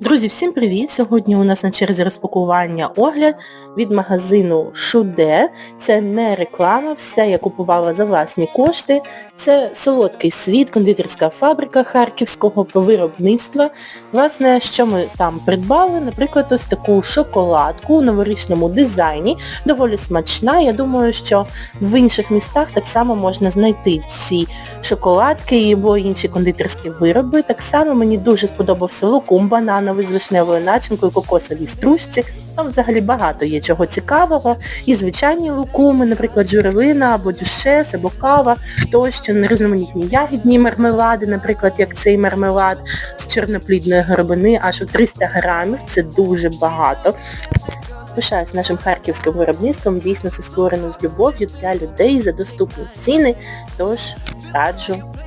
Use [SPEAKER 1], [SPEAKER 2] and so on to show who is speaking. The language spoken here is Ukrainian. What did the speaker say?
[SPEAKER 1] Друзі, всім привіт! Сьогодні у нас на черзі розпакування огляд від магазину Шуде. Це не реклама, все я купувала за власні кошти. Це солодкий світ, кондитерська фабрика харківського виробництва. Власне, що ми там придбали? Наприклад, ось таку шоколадку у новорічному дизайні. Доволі смачна. Я думаю, що в інших містах так само можна знайти ці шоколадки або інші кондитерські вироби. Так само мені дуже сподобався лукум банановий з вишневою начинкою, кокосовій стружці. Там взагалі багато є чого цікавого. І звичайні лукуми, наприклад, журавлина або дюшес, або кава, тощо, різноманітні ягідні мармелади, наприклад, як цей мармелад з чорноплідної горобини, аж у 300 грамів. Це дуже багато. Пишаюсь нашим харківським виробництвом, дійсно все створено з любов'ю для людей за доступні ціни, тож раджу